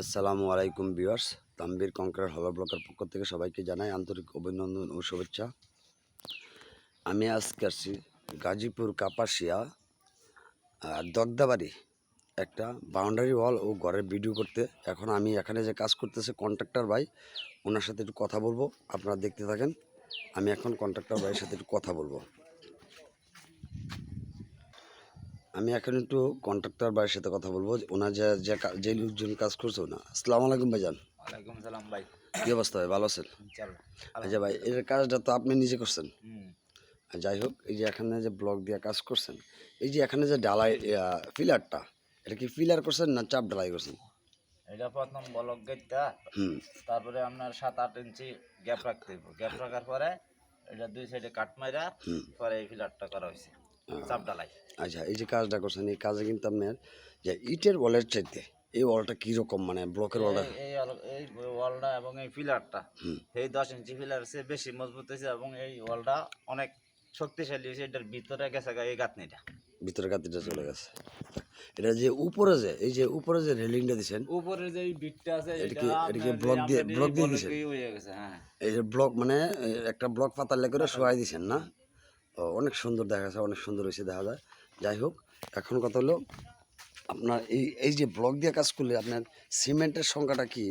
আসসালামু আলাইকুম বিয়ার্স তাম্বির কংক্রিট হল ব্লকের পক্ষ থেকে সবাইকে জানাই আন্তরিক অভিনন্দন ও শুভেচ্ছা। আমি আজকে আসছি গাজীপুর কাপাসিয়া দগদাবাড়ি একটা বাউন্ডারি ওয়াল ও ঘরের ভিডিও করতে। এখন আমি এখানে যে কাজ করতেছে কন্ট্রাক্টর ভাই, ওনার সাথে একটু কথা বলব, আপনারা দেখতে থাকেন। আমি এখন কন্ট্রাক্টর ভাইয়ের সাথে একটু কথা বলব। আমি এখন একটু কন্ট্রাক্টর ভাইয়ের সাথে কথা বলব। ওনার যে যে যে লোকজন কাজ করছে না আসসালামু আলাইকুম ভাইজান। ওয়ালাইকুম সালাম ভাই। কি অবস্থা ভাই ভালো আছেন? আচ্ছা ভাই এর কাজটা তো আপনি নিজে করছেন? যাই হোক এই যে এখানে যে ব্লক দিয়ে কাজ করছেন এই যে এখানে যে ডালাই পিলারটা এটা কি পিলার করছেন না চাপ ডালাই করছেন? এটা প্রথম ব্লক গেটটা তারপরে আপনার সাত আট ইঞ্চি গ্যাপ রাখতে গ্যাপ রাখার পরে এটা দুই সাইডে কাট মাইরা পরে এই ফিলারটা করা হয়েছে চাপ ডালাই আচ্ছা এই যে কাজটা করছেন এই কাজে কিন্তু আপনার যে ইটের ওয়ালের চাইতে এই ওয়ালটা কীরকম মানে ব্লকের ওয়ালটা? এই- এই ওয়ালটা এবং এই ফিলারটা এই দশ ইঞ্চি ফিলার চেয়ে বেশি মজবুত হয়েছে এবং এই ওয়ালটা অনেক শক্তিশালী হয়েছে এটার ভিতরে গেছে এই গাঁথনিটা। ভিতরে কাতিটা চলে গেছে। এটা যে উপরে যে এই যে উপরে যে রেলিংটা দিছেন উপরে যে বিটটা আছে এটা কি- এটা কি block দিয়ে- block দিয়ে দিছে? হয়ে এই যে ব্লক মানে একটা ব্লক পাতালে করে শোয়াই দিছেন না? অনেক সুন্দর দেখা যাচ্ছে অনেক সুন্দর হয়েছে দেখা যায়। যাই হোক এখন কথা হলো আপনার এই এই যে ব্লক দিয়ে কাজ করলে আপনার সিমেন্টের সংখ্যাটা কি?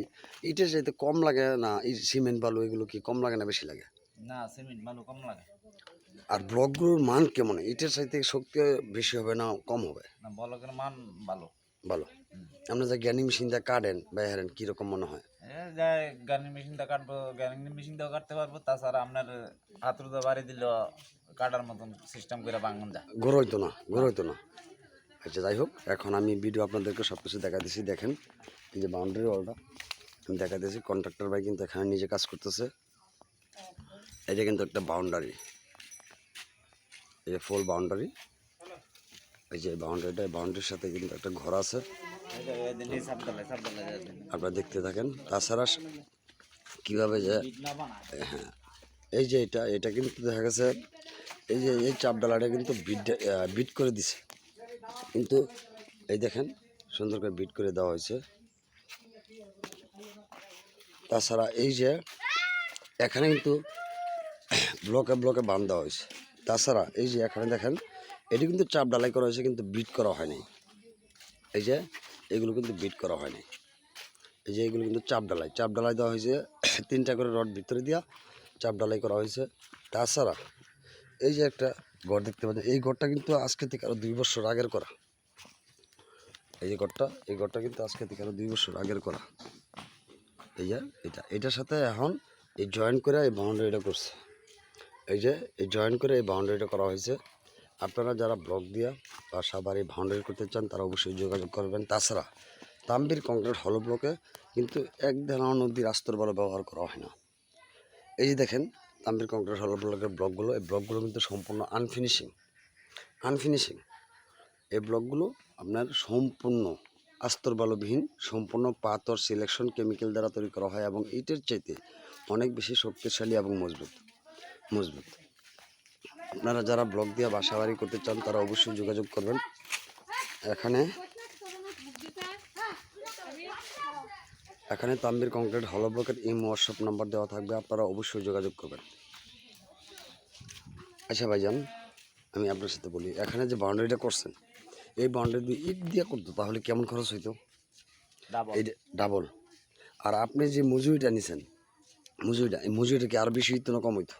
ইটের যেতে কম লাগে না এই সিমেন্ট বালু এগুলো কি কম লাগে না বেশি লাগে? না সিমেন্ট বালু কম লাগে। আর ব্লকগুলোর মান কেমন? ইটের চাইতে শক্তি বেশি হবে না কম হবে? না বলকের মান ভালো। ভালো আপনার যে জ্ঞানী মেশিন দিয়ে কাটেন বা হেরেন কীরকম মনে হয়? এ যে গার্নিং মেশিনটা কাটবো গার্নিং মেশিনটাও কাটতে পারব তাছাড়া আপনার হাতুড়া বাড়ি দিল কাটার মতন সিস্টেম করে বাঙন যা। গড় হইতো না গড় হইতো না। আচ্ছা যাই হোক এখন আমি ভিডিও আপনাদেরকে সব কিছু দেখা দিচ্ছি দেখেন। এই যে বাউন্ডারি ওয়ালটা আমি দেখা দিয়েছি কন্ট্রাক্টর ভাই কিন্তু এখানে নিজে কাজ করতেছে। এটা কিন্তু একটা বাউন্ডারি এই ফুল বাউন্ডারি এই যে বাউন্ডারিটা বাউন্ডারির সাথে কিন্তু একটা ঘর আছে। আপনারা দেখতে থাকেন। তাছাড়া কীভাবে যে হ্যাঁ এই যে এটা এটা কিন্তু দেখা গেছে, এই যে এই চাপ ডালাটা কিন্তু বিট বিট করে দিছে। কিন্তু এই দেখেন, সুন্দর করে বিট করে দেওয়া হয়েছে। তাছাড়া এই যে, এখানে কিন্তু ব্লকে ব্লকে বান্ধ দেওয়া হয়েছে। তাছাড়া এই যে এখানে দেখেন এটি কিন্তু চাপ ডালাই করা হয়েছে, কিন্তু বিট করা হয়নি। এই যে, এগুলো কিন্তু বিট করা হয়নি। এই যে, এগুলো কিন্তু চাপ ডালাই চাপ ডালাই দেওয়া হয়েছে, তিনটা করে রড ভিতরে দিয়া চাপ ডালাই করা হয়েছে। তাছাড়া, এই যে একটা ঘর দেখতে পাচ্ছেন, এই ঘরটা কিন্তু আজকে থেকে আরও দুই বছর আগের করা। এই যে ঘরটা, এই ঘরটা কিন্তু আজকে থেকে আরও দুই বছর আগের করা। এই যে, এটা, এটার সাথে এখন এই জয়েন করে এই বাউন্ডারিটা করছে। এই যে, এই জয়েন করে এই বাউন্ডারিটা করা হয়েছে। আপনারা যারা ব্লক দিয়া বাসা বাড়ি ভাউন্ডারি করতে চান, তারা অবশ্যই যোগাযোগ করবেন। তাছাড়া তাম্বির কংক্রিট হল ব্লকে কিন্তু এক ধারণা নদীর আস্তর বড় ব্যবহার করা হয় না। এই যে দেখেন, তাম্বির কংক্রিট হল ব্লকের ব্লকগুলো এই ব্লকগুলো কিন্তু সম্পূর্ণ আনফিনিশিং আনফিনিশিং এই ব্লকগুলো আপনার সম্পূর্ণ আস্তর বালুবিহীন সম্পূর্ণ পাথর সিলেকশন কেমিক্যাল দ্বারা তৈরি করা হয় এবং ইটের চাইতে অনেক বেশি শক্তিশালী এবং মজবুত। মজবুত। আপনারা যারা ব্লক দিয়ে বাসা বাড়ি করতে চান তারা অবশ্যই যোগাযোগ করবেন। এখানে এখানে তাম্বির কংক্রিট হল ব্লকের এই হোয়াটসঅ্যাপ নাম্বার দেওয়া থাকবে আপনারা অবশ্যই যোগাযোগ করবেন। আচ্ছা ভাইজান আমি আপনার সাথে বলি এখানে যে বাউন্ডারিটা করছেন এই বাউন্ডারি দিয়ে ইট দিয়ে করতো তাহলে কেমন খরচ হইতো? এই ডাবল আর আপনি যে মজুরিটা নিছেন মজুরিটা এই মজুরিটা কি আরও বেশি হইতো না কম হইতো?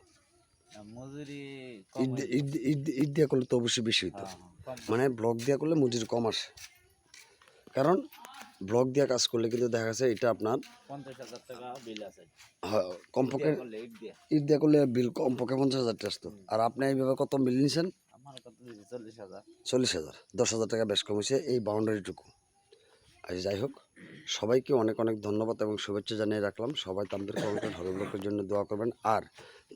মজুরি ইট দিয়ে- করলে তো অবশ্যই বেশি হইতো। মানে ব্লক দিয়ে করলে মজুরি কম আসে। কারণ ব্লক দিয়ে কাজ করলে কিন্তু দেখা যাচ্ছে এটা আপনার হয়, কমপক্ষে ইট দিয়ে। করলে বিল কমপক্ষে পঞ্চাশ হাজার টাকা আসতো আর আপনি এইভাবে কত বিল দিয়েছে চল্লিশ হাজার। চল্লিশ হাজার দশ হাজার টাকা বেশ কমেছে এই বাউন্ডারিটুকু যাই হোক, সবাইকে অনেক অনেক ধন্যবাদ এবং শুভেচ্ছা জানিয়ে রাখলাম। সবাই তাম্বির কংক্রিট হল ব্লকের জন্য দোয়া করবেন। আর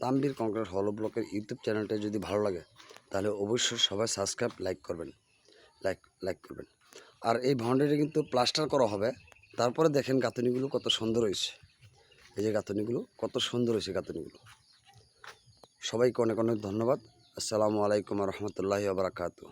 তাম্বির কংক্রিট হল ব্লকের ইউটিউব চ্যানেলটা যদি ভালো লাগে, তাহলে অবশ্যই সবাই সাবস্ক্রাইব, লাইক করবেন। লাইক লাইক করবেন। আর এই বাউন্ডারি কিন্তু প্লাস্টার করা হবে। তারপরে দেখেন গাঁথনিগুলো কত সুন্দর হয়েছে। এই যে গাঁথনিগুলো, কত সুন্দর হয়েছে গাঁথনিগুলো। সবাইকে অনেক অনেক ধন্যবাদ। আসসালামু আলাইকুম রহমতুল্লাহি বারাকাতু